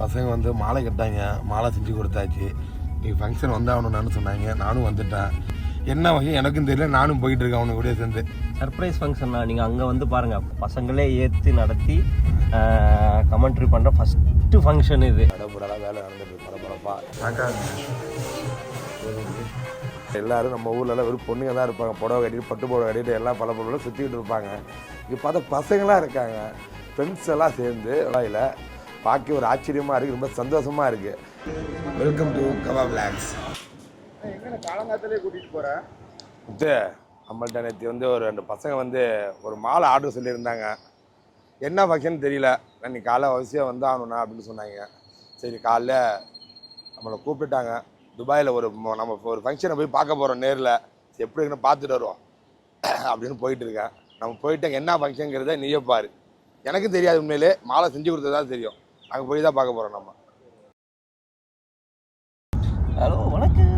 பசங்க வந்து மாலை கட்டாங்க மாலை செஞ்சு கொடுத்தாச்சு. நீ ஃபங்க்ஷன் வந்தாகணும்னு சொன்னாங்க. நானும் வந்துட்டேன். என்ன வகை? எனக்கும் தெரியல. நானும் போயிட்டு இருக்கேன் அவனுக்கு கூட சேர்ந்து. சர்ப்ரைஸ் ஃபங்க்ஷன்னா நீங்கள் அங்கே வந்து பாருங்கள் பசங்களே ஏற்றி நடத்தி கமெண்ட்ரி பண்ணுற ஃபஸ்ட்டு ஃபங்க்ஷன் இது. கடப்புடலாம் வேலை நடந்துட்டு பரபரப்பா. எல்லாரும் நம்ம ஊர்லலாம் வெறும் பொண்ணுங்க தான் இருப்பாங்க. புடவை கட்டிட்டு பட்டு புடவை கட்டிட்டு எல்லாம் பல பொருளும் சுற்றிக்கிட்டு இருப்பாங்க. இங்கே பார்த்தா பசங்களாம் இருக்காங்க. ஃப்ரெண்ட்ஸ் எல்லாம் சேர்ந்து வாயில் பார்க்க ஒரு ஆச்சரியமாக இருக்குது ரொம்ப சந்தோஷமாக இருக்குது வெல்கம் டு கவா பிளாக்ஸ் இது நம்மள்ட்ட நேற்று வந்து ஒரு ரெண்டு பசங்க வந்து ஒரு மாலை ஆர்டர் சொல்லியிருந்தாங்க. என்ன ஃபங்க்ஷன் தெரியல. இன்னைக்கு காலைல அவசியம் வந்து ஆகணுண்ணா அப்படின்னு சொன்னாங்க. சரி காலைல நம்மளை கூப்பிட்டுட்டாங்க. துபாயில் ஒரு நம்ம ஒரு ஃபங்க்ஷனை போய் பார்க்க போகிறோம் நேரில். எப்படி இருக்குன்னு பார்த்துட்டு வருவோம். அப்படின்னு போயிட்டு இருக்கேன். நம்ம போயிட்டு என்ன ஃபங்க்ஷனுங்கிறத நீயே பாரு. எனக்கும் தெரியாது உண்மையிலே. மாலை செஞ்சு கொடுத்ததா தெரியும். அங்கே போய் தான் பார்க்க போகிறோம் நம்ம. ஹலோ வணக்கம்.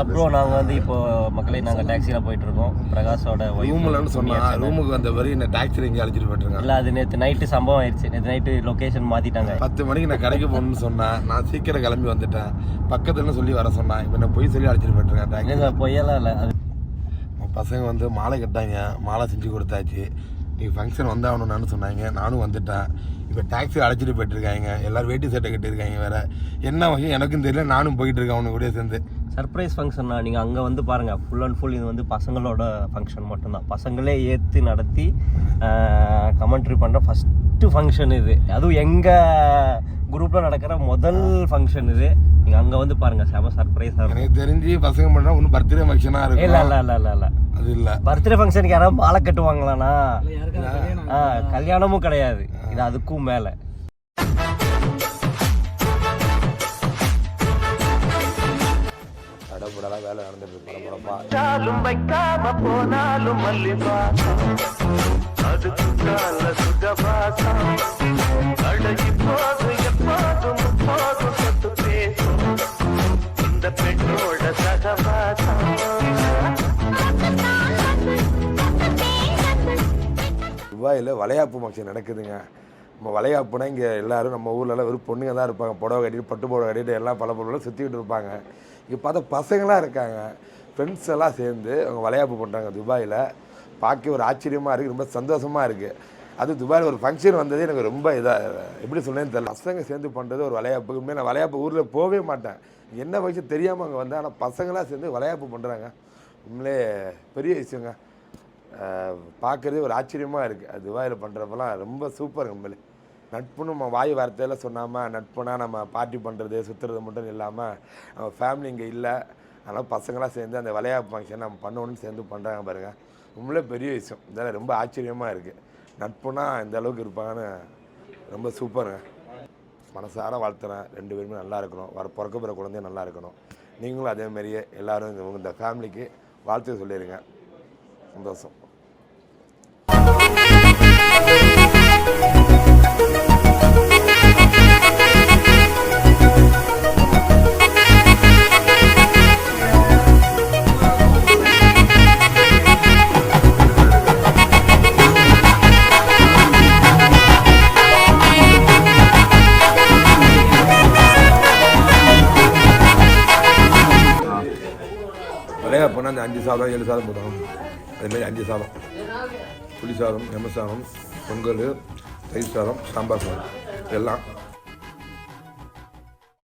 அப்புறம் நாங்கள் வந்து இப்போ மக்களை நாங்கள் டாக்ஸியில் போயிட்டு இருக்கோம் பிரகாஷோட ரூம்லன்னு சொன்னா ரூமுக்கு வந்த வரை என்ன டாக்ஸியில் இங்கே அழைச்சிட்டு போயிட்டுருங்க இல்லை அது நேற்று நைட்டு சம்பவம் ஆயிடுச்சு. நேற்று நைட்டு லொக்கேஷன் மாற்றிட்டாங்க பத்து மணிக்கு நான் கடைக்கு போகணும்னு சொன்னேன் நான் சீக்கிரம் கிளம்பி வந்துட்டேன். பக்கத்துலன்னு சொல்லி வர சொன்னேன் இப்போ நான் போய் சொல்லி அழைச்சிட்டு போயிட்டுருக்கேன் டாக்ஸி பொய்யெல்லாம் இல்லை? அது பசங்க வந்து மாலை கட்டாங்க மாலை செஞ்சு கொடுத்தாச்சு. நீ ஃபங்க்ஷன் வந்தாகணும்னு சொன்னாங்க. நானும் வந்துட்டேன். இப்போ டாக்ஸி அழைச்சிட்டு போயிட்டுருக்காங்க. எல்லாரும் வேட்டி சட்டை கட்டியிருக்காங்க வேற. என்ன வகை எனக்கும் தெரியல. நானும் போயிட்டு இருக்கேன் அவனுக்கு கூட சேர்ந்து சர்ப்ரைஸ் ஃபங்க்ஷன்னா நீங்கள் அங்கே வந்து பாருங்கள் ஃபுல் அண்ட் ஃபுல் இது வந்து பசங்களோட ஃபங்க்ஷன் மட்டும்தான். பசங்களே ஏற்றி நடத்தி கமெண்ட்ரி பண்ணுற ஃபஸ்ட்டு ஃபங்க்ஷன் இது. அதுவும் எங்கள் குரூப்பில் நடக்கிற முதல் ஃபங்க்ஷன் இது. நீங்கள் அங்கே வந்து பாருங்கள் செம சர்ப்ரைஸாக எனக்கு தெரிஞ்சு பசங்க பண்ணா ஒன்றும் பர்த்டே ஃபங்க்ஷனாக இல்லை இருக்கும். இல்லை இல்லை இல்லை இல்லை. அது இல்லை. பர்த்டே ஃபங்க்ஷனுக்கு யாராவது மாலை கட்டுவாங்களாண்ணா? ஆ கல்யாணமும் கிடையாது. இது அதுக்கும் மேலே. தடபுடலாம் வேலை நடந்துட்டு இருக்கு. பரபரப்பா துபாயில் வளையாப்பு ஃபங்க்ஷன் நடக்குதுங்க. நம்ம வளையாப்புனா இங்கே எல்லோரும் நம்ம ஊர்லலாம் வெறும் பொண்ணுங்க தான் இருப்பாங்க. புடவை கட்டிட்டு பட்டு புடவை கட்டிட்டு எல்லாம் பல பொருளும் சுற்றிக்கிட்டு இருப்பாங்க. இங்கே பார்த்தா பசங்களாம் இருக்காங்க. ஃப்ரெண்ட்ஸ் எல்லாம் சேர்ந்து அவங்க வளையாப்பு பண்ணுறாங்க துபாயில். பார்க்க ஒரு ஆச்சரியமாக இருக்குது ரொம்ப சந்தோஷமாக இருக்குது அது துபாயில் ஒரு ஃபங்க்ஷன் வந்ததே எனக்கு ரொம்ப இதாக எப்படி சொன்னேன்னு தெரியல. பசங்க சேர்ந்து பண்ணுறது ஒரு வளையாப்பு நான் வளையாப்பு ஊரில் போகவே மாட்டேன். என்ன வயசு தெரியாமல் அங்கே வந்தேன். ஆனால் பசங்களாம் சேர்ந்து வளையாப்பு பண்ணுறாங்க உண்மையிலே பெரிய விஷயங்க. பார்க்குறதே ஒரு ஆச்சரியமாக இருக்குது அது துபாயில் பண்ணுறப்பெல்லாம் ரொம்ப சூப்பர் உண்மையிலே. நட்புன்னு நம்ம வாய் வார்த்தையில் சொன்னாமல் நட்புனா நம்ம பார்ட்டி பண்ணுறது சுற்றுறது மட்டும் இல்லாமல் நம்ம ஃபேமிலி இங்கே இல்லை. அதனால் பசங்களாம் சேர்ந்து அந்த விளையாட்டு ஃபங்க்ஷன் நம்ம பண்ணணும்னு சேர்ந்து பண்ணுறாங்க பாருங்கள் உண்மையிலே பெரிய விஷயம். இதெல்லாம் ரொம்ப ஆச்சரியமாக இருக்குது நட்புனா இந்த அளவுக்கு இருப்பாங்கன்னு ரொம்ப சூப்பருங்க மனசார வாழ்த்துறேன். ரெண்டு பேருமே நல்லா இருக்கணும். வர பிறக்க பிற குழந்தையும் நல்லா இருக்கணும். நீங்களும் அதே மாதிரியே இந்த ஃபேமிலிக்கு வாழ்த்து சொல்லிடுங்க Ondan sonra அந்த அஞ்சு சாதம் ஏழு சாதம் போடுவோம் அதுமாரி அஞ்சு சாதம். புளி சாதம் லெமன் சாதம் பொங்கல் தயிர் சாதம் சாம்பார் சாதம். இதெல்லாம்